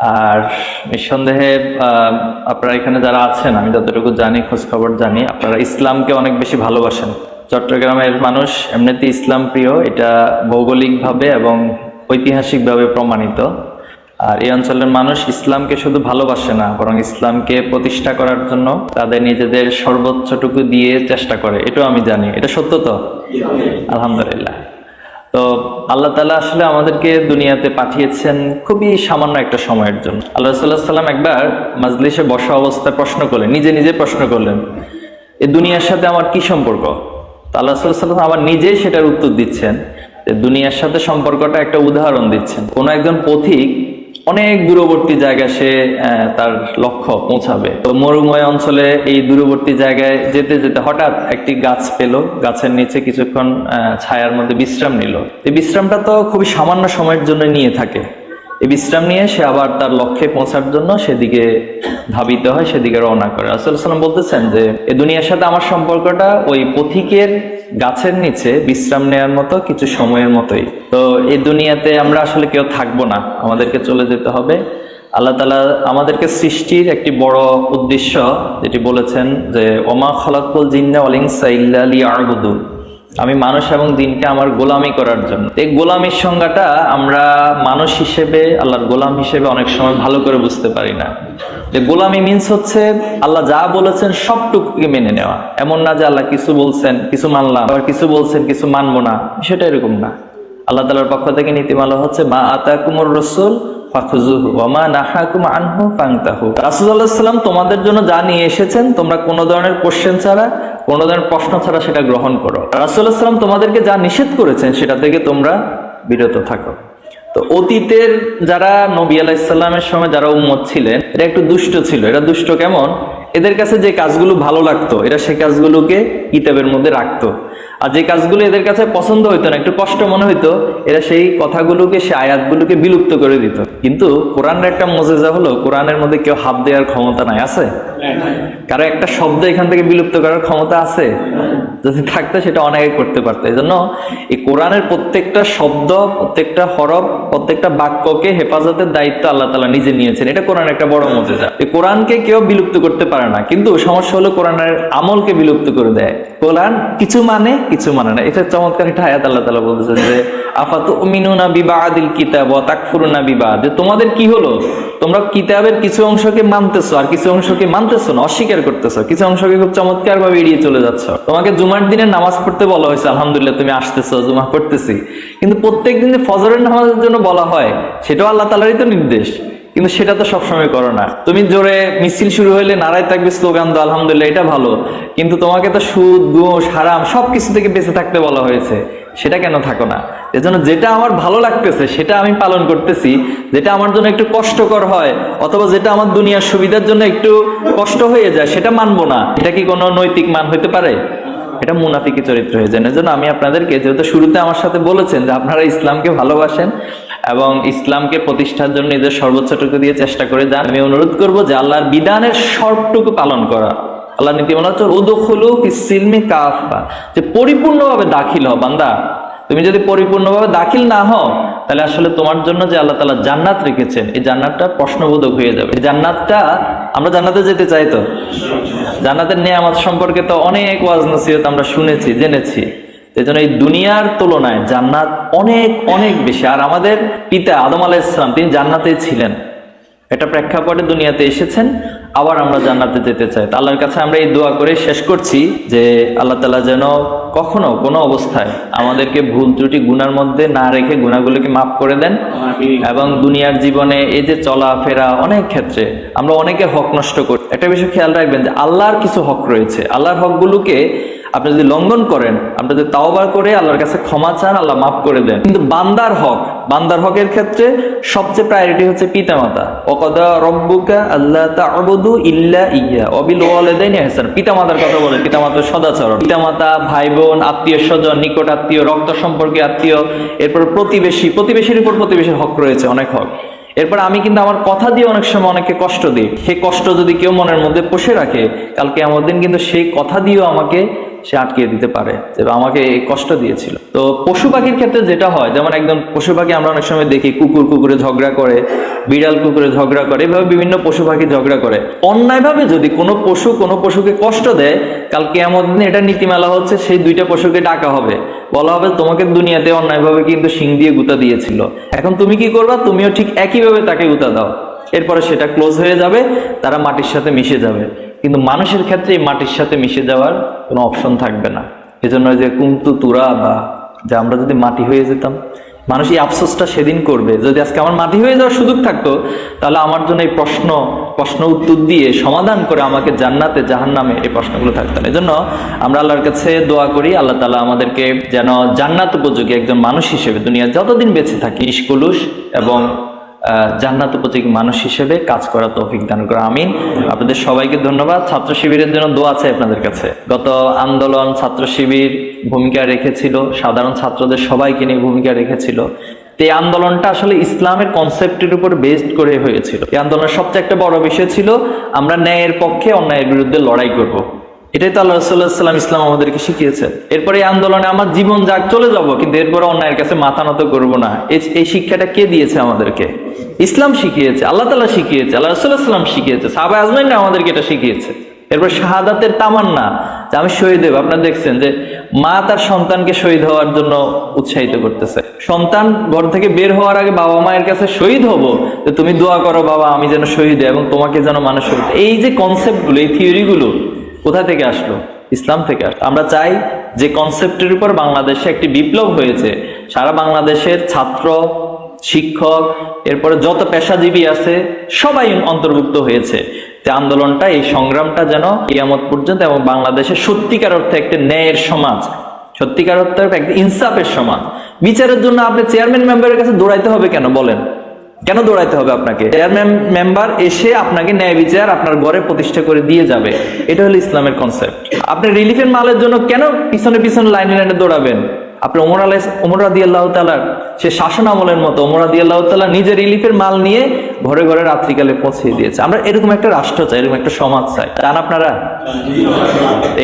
আর নিঃসন্দেহে আপনারা এখানে যারা আছেন আমি যতটুকু জানি খোঁজ খবর জানি আপনারা ইসলামকে অনেক বেশি ভালোবাসেন। চট্টগ্রামের মানুষ এমনিতে ইসলাম প্রিয় এটা ভৌগোলিকভাবে এবং ঐতিহাসিকভাবে প্রমাণিত। আর এই অঞ্চলের মানুষ ইসলামকে শুধু ভালোবাসে না বরং ইসলামকে প্রতিষ্ঠা করার জন্য তাদের নিজেদের সর্বোচ্চটুকু দিয়ে চেষ্টা করে। এটাও আমি জানি এটা সত্য তো? আলহামদুলিল্লাহ। তো আল্লাহ তালা আসলে আমাদেরকে দুনিয়াতে পাঠিয়েছেন খুবই সামান্য একটা সময়ের জন্য। আল্লাহ সাল্লাহ সাল্লাম একবার মাজলিসে বসা অবস্থায় প্রশ্ন করলেন, নিজে নিজে প্রশ্ন করলেন, এ দুনিয়ার সাথে আমার কি সম্পর্ক? আল্লাহ সাল্লাহ সাল্লাম আবার নিজেই সেটার উত্তর দিচ্ছেন দুনিয়ার সাথে সম্পর্কটা একটা উদাহরণ দিচ্ছেন। কোনো একজন পথিক অনেক দূরবর্তী জায়গায় সে তার লক্ষ্য পৌঁছাবে। তো মরুময় অঞ্চলে এই দূরবর্তী জায়গায় যেতে যেতে হঠাৎ একটি গাছ পেল। গাছের নিচে কিছুক্ষণ ছায়ার মধ্যে বিশ্রাম নিল। এই বিশ্রামটা তো খুবই সামান্য সময়ের জন্য নিয়ে থাকে। এই বিশ্রাম নিয়ে সে আবার তার লক্ষ্যে পৌঁছার জন্য সেদিকে ধাবিত হয়, সেদিকে রওনা করে। আসল সাল্লাম বলতেছেন যে, এ দুনিয়ার সাথে আমার সম্পর্কটা ওই পথিকের গাছের নিচে বিশ্রাম নেওয়ার মতো, কিছু সময়ের মতোই। তো এই দুনিয়াতে আমরা আসলে কেউ থাকব না, আমাদেরকে চলে যেতে হবে। আল্লাহ তালা আমাদেরকে সৃষ্টির একটি বড় উদ্দেশ্য যেটি বলেছেন যে, ওমা খলাকুল জিন্না অলিংসা ইল্লা লিয়াবুদুন। আমি মানুষ এবং দিনকে আমার গোলামি করার জন্য। এই গোলামির সংজ্ঞাটা আমরা মানুষ হিসেবে, আল্লাহর গোলাম হিসেবে অনেক সময় ভালো করে বুঝতে পারি না। যে গোলামি মিন্স হচ্ছে আল্লাহ যা বলেছেন সবটুকুকে মেনে নেওয়া। এমন না যে আল্লাহ কিছু বলছেন, কিছু মানলাম, আবার কিছু বলছেন, কিছু মানবো না। সেটা এরকম না। আল্লাহ তালার পক্ষ থেকে নীতিমালা হচ্ছে, মা আতা কুমর রসুল ফাখুজুহু তোমাদের জন্য যা নিয়ে এসেছেন, তোমরা কোনো ধরনের কোশ্চেন ছাড়া, কোনো ধরনের প্রশ্ন ছাড়া সেটা গ্রহণ করো। রাসুল্লাহ সাল্লাম তোমাদেরকে যা নিষেধ করেছেন, সেটা থেকে তোমরা বিরত থাকো। তো অতীতের যারা নবী আলাইসাল্লামের সময় যারা উম্মত ছিলেন এটা একটু দুষ্ট ছিল। এটা দুষ্ট কেমন? এদের কাছে যে কাজগুলো ভালো লাগতো এরা সেই কাজগুলোকে কিতাবের মধ্যে রাখতো। আর যে কাজগুলো এদের কাছে পছন্দ হইতো না একটু কষ্ট মনে হইতো এরা সেই কথাগুলোকে সেই আয়াতগুলোকে বিলুপ্ত করে দিত। কিন্তু কোরআনের একটা মজেজা হলো কোরআনের মধ্যে কেউ হাত দেওয়ার ক্ষমতা নাই আছে? কারও একটা শব্দ এখান থেকে বিলুপ্ত করার ক্ষমতা আছে? যদি থাকতো সেটা অনেকে করতে পারতো। এই জন্য এই কোরআনের প্রত্যেকটা শব্দ প্রত্যেকটা হরফ প্রত্যেকটা বাক্যকে হেফাজতের দায়িত্ব আল্লাহ তালা নিজে নিয়েছেন। এটা কোরআনের একটা বড় মজেজা। কোরআনকে কেউ বিলুপ্ত করতে পারে না, কিন্তু সমস্যা হলো কোরআনের আমলকে বিলুপ্ত করে দেয়। কোরআন কিছু মানে কিছু মানে না। এটা চমৎকার একটা আয়াত আল্লাহ তালা বলতেছেন যে আফাত মিনুনা বিবাদিল কিতাব তাকফুরুনা বিবাদ? যে তোমাদের কি হলো? তোমরা কিতাবের কিছু অংশকে মানতেছো আর কিছু অংশকে মানতেছো না, অস্বীকার করতেছো। কিছু অংশকে খুব চমৎকার ভাবে এড়িয়ে চলে যাচ্ছ। তোমাকে জুমার দিনে নামাজ পড়তে বলা হয়েছে, আলহামদুলিল্লাহ, তুমি আসতেছো জুমা পড়তেছি। কিন্তু প্রত্যেক দিনে ফজরের নামাজের জন্য বলা হয়, সেটাও আল্লাহ তালারই তো নির্দেশ, কিন্তু সেটা তো সবসময় করো না। তুমি জোরে মিছিল শুরু হইলে নারায় থাকবে স্লোগান দাও, আলহামদুলিল্লাহ, এটা ভালো, কিন্তু তোমাকে তো সুদ, ঘুষ, হারাম সবকিছু থেকে বেঁচে থাকতে বলা হয়েছে, সেটা কেন থাকো না? এজন্য যেটা আমার ভালো লাগতেছে, সেটা আমি পালন করতেছি, যেটা আমার জন্য একটু কষ্টকর হয়, অথবা যেটা আমার দুনিয়ার সুবিধার জন্য একটু কষ্ট হয়ে যায়, সেটা মানবো না। এটা কি কোনো নৈতিক মান হইতে পারে? এটা মুনাফিকি চরিত্র হয়ে যায়। এজন্য আমি আপনাদেরকে যেহেতু শুরুতে আমার সাথে বলেছেন যে আপনারা ইসলামকে ভালোবাসেন এবং ইসলামকে প্রতিষ্ঠার জন্য নিজের সর্বোচ্চটুকু দিয়ে চেষ্টা করে যান। আমি অনুরোধ করব যে আল্লাহর বিধানের সবটুকু পালন করা। আল্লাহ নীতি নীতিমালা হচ্ছে, উদখুলু ফিসিলমি কাফা যে পরিপূর্ণভাবে দাখিল হও বান্দা। তুমি যদি পরিপূর্ণভাবে দাখিল না হও, তাহলে আসলে তোমার জন্য যে আল্লাহ তালা জান্নাত রেখেছেন, এই জান্নাতটা প্রশ্নবোধক হয়ে যাবে। এই জান্নাতটা, আমরা জান্নাতে যেতে চাই তো? জান্নাতের নিয়ামত সম্পর্কে তো অনেক ওয়াজ নসিহত আমরা শুনেছি, জেনেছি। এই জন্য এই দুনিয়ার তুলনায় জান্নাত অনেক অনেক বেশি। আর আমাদের পিতা আদম আলাহ ইসলাম তিনি জান্নাতেই ছিলেন। এটা প্রেক্ষাপটে দুনিয়াতে এসেছেন আবার আমরা জান্নাতে যেতে চাই। তো আল্লাহর কাছে আমরা এই দোয়া করে শেষ করছি যে আল্লাহ তালা যেন কখনো কোনো অবস্থায় আমাদেরকে ভুল ত্রুটি গুনার মধ্যে না রেখে গুণাগুলোকে মাফ করে দেন। এবং দুনিয়ার জীবনে এই যে চলাফেরা অনেক ক্ষেত্রে আমরা অনেকে হক নষ্ট করি একটা বিষয় খেয়াল রাখবেন যে আল্লাহর কিছু হক রয়েছে। আল্লাহর হকগুলোকে আপনি যদি লঙ্ঘন করেন, আপনি যদি তাওবার করে আল্লাহর কাছে ক্ষমা চান, আল্লাহ মাফ করে দেন। কিন্তু বান্দার হক, বান্দার হকের ক্ষেত্রে সবচেয়ে প্রায়োরিটি হচ্ছে পিতামাতা। অকদা রব্বুকা আল্লাহ তা'বুদু ইল্লা ইয়া। অবিল ওয়ালিদাইনি ইহসান পিতামাতার কথা বলে, পিতামাতার সদাচরণ। পিতামাতা ভাই বোন আত্মীয় স্বজন নিকট আত্মীয় রক্ত সম্পর্কে আত্মীয়, এরপর প্রতিবেশী। প্রতিবেশীর উপর প্রতিবেশীর হক রয়েছে, অনেক হক। এরপর আমি কিন্তু আমার কথা দিয়ে অনেক সময় অনেককে কষ্ট দিই। সেই কষ্ট যদি কেউ মনের মধ্যে পুষে রাখে কালকে আমার দিন কিন্তু সেই কথা দিয়েও আমাকে সে আটকে দিতে পারে। যে আমাকে কষ্ট দিয়েছিল। তো পশু পাখির ক্ষেত্রে যেটা হয়, যেমন একদম পশু পাখি আমরা অনেক সময় দেখি, কুকুর কুকুরে ঝগড়া করে, বিড়াল কুকুরে ঝগড়া করে, এভাবে বিভিন্ন পশু পাখি ঝগড়া করে। অন্যায়ভাবে যদি কোনো পশু কোনো পশুকে কষ্ট দেয়, কাল কেমন দিন এটা নীতিমালা হচ্ছে, সেই দুইটা পশুকে ডাকা হবে। বলা হবে, তোমাকে দুনিয়াতে অন্যায়ভাবে কিন্তু শিং দিয়ে গুতা দিয়েছিল। এখন তুমি কি করবা? তুমিও ঠিক একইভাবে তাকে গুতা দাও। এরপরে সেটা ক্লোজ হয়ে যাবে, তারা মাটির সাথে মিশে যাবে। কিন্তু মানুষের ক্ষেত্রে এই মাটির সাথে মিশে যাওয়ার কোনো অপশন থাকবে না। এজন্য যে কুমতু, তুরা বা যে আমরা যদি মাটি হয়ে যেতাম, মানুষ এই আফসোসটা সেদিন করবে। যদি আজকে আমার মাটি হয়ে যাওয়ার সুযোগ থাকতো, তাহলে আমার জন্য এই প্রশ্ন প্রশ্ন উত্তর দিয়ে সমাধান করে আমাকে জান্নাতে জাহান নামে এই প্রশ্নগুলো থাকতো না। এজন্য আমরা আল্লাহর কাছে দোয়া করি, আল্লাহ তালা আমাদেরকে যেন জান্নাত উপযোগী একজন মানুষ হিসেবে দুনিয়া যতদিন বেঁচে থাকি ইস্কুলুস এবং জান্নাত উপযোগী মানুষ হিসেবে কাজ করা তৌফিক দান করা, আমিন। আপনাদের সবাইকে ধন্যবাদ। ছাত্র শিবিরের জন্য দোয়া আছে আপনাদের কাছে। গত আন্দোলন ছাত্র শিবির ভূমিকা রেখেছিল, সাধারণ ছাত্রদের সবাইকে নিয়ে ভূমিকা রেখেছিল। এই আন্দোলনটা আসলে ইসলামের কনসেপ্টের উপর বেসড করে হয়েছিল। এই আন্দোলনের সবচেয়ে একটা বড় বিষয় ছিল, আমরা ন্যায়ের পক্ষে অন্যায়ের বিরুদ্ধে লড়াই করব। এটাই তো আল্লাহ রসুল্লাহ সাল্লাম ইসলাম আমাদেরকে শিখিয়েছেন এরপরে এই আন্দোলনে আমার জীবন যাক, চলে যাব, কিন্তু এরপরে অন্যায়ের কাছে মাথা নত করব না। এই- শিক্ষাটা কে দিয়েছে আমাদেরকে? ইসলাম শিখিয়েছে, আল্লাহ তালা শিখিয়েছে, আল্লাহ রসুল্লাহ সাল্লাম শিখিয়েছে, সাহাবা আজমাইন আমাদেরকে এটা শিখিয়েছে। এরপর শাহাদাতের তামান্না, যে আমি শহীদ হব আপনারা দেখছেন যে মা তার সন্তানকে শহীদ হওয়ার জন্য উৎসাহিত করতেছে। সন্তান ঘর থেকে বের হওয়ার আগে বাবা মায়ের কাছে শহীদ হব, যে তুমি দোয়া করো বাবা, আমি যেন শহীদ এবং তোমাকে যেন মানুষ এই যে কনসেপ্টগুলো এই থিওরিগুলো কোথা থেকে আসলো? ইসলাম থেকে আসলো। আমরা চাই যে কনসেপ্টের উপর বাংলাদেশে একটি বিপ্লব হয়েছে। সারা বাংলাদেশের ছাত্র, শিক্ষক, এরপরে যত পেশাজীবী আছে, সবাই অন্তর্ভুক্ত হয়েছে। যে আন্দোলনটা, এই সংগ্রামটা যেন ইয়ামত পর্যন্ত এবং বাংলাদেশের সত্যিকার অর্থে একটা ন্যায়ের সমাজ, সত্যিকার অর্থে একটা ইনসাফের সমাজ। বিচারের জন্য আপনি চেয়ারম্যান মেম্বারের কাছে দৌড়াইতে হবে কেন? বলেন। কেন দৌড়াইতে হবে আপনাকে? চেয়ারম্যান মেম্বার এসে আপনাকে ন্যায় বিচার আপনার ঘরে প্রতিষ্ঠা করে দিয়ে যাবে। এটা হলো ইসলামের কনসেপ্ট আপনি রিলিফের মালের জন্য কেন পিছনে পিছনে লাইনে লাইনে দৌড়াবেন? আপনি ওমর আলাই ওমর রাদি আল্লাহ তালার সে শাসন আমলের মতো, ওমর রাদি আল্লাহ তালা নিজে রিলিফের মাল নিয়ে ঘরে ঘরে রাত্রিকালে পৌঁছে দিয়েছে। আমরা এরকম একটা রাষ্ট্র চাই, এরকম একটা সমাজ চাই। চান আপনারা?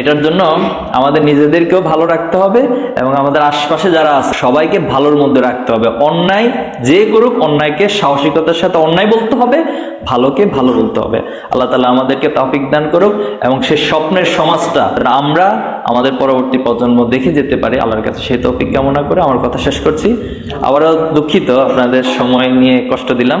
এটার জন্য আমাদের নিজেদেরকেও ভালো রাখতে হবে এবং আমাদের আশপাশে যারা আছে, সবাইকে ভালোর মধ্যে রাখতে হবে। অন্যায় যে করুক, অন্যায়কে, সাহসিকতার সাথে অন্যায় বলতে হবে, ভালোকে ভালো বলতে হবে। আল্লাহ তালা আমাদেরকে তফিক দান করুক এবং সে স্বপ্নের সমাজটা আমরা আমাদের পরবর্তী প্রজন্ম দেখে যেতে পারি। আল্লাহর কাছে সেই তৌফিক কামনা করে আমার কথা শেষ করছি। আবারও দুঃখিত আপনাদের সময় নিয়ে কষ্ট দিলাম।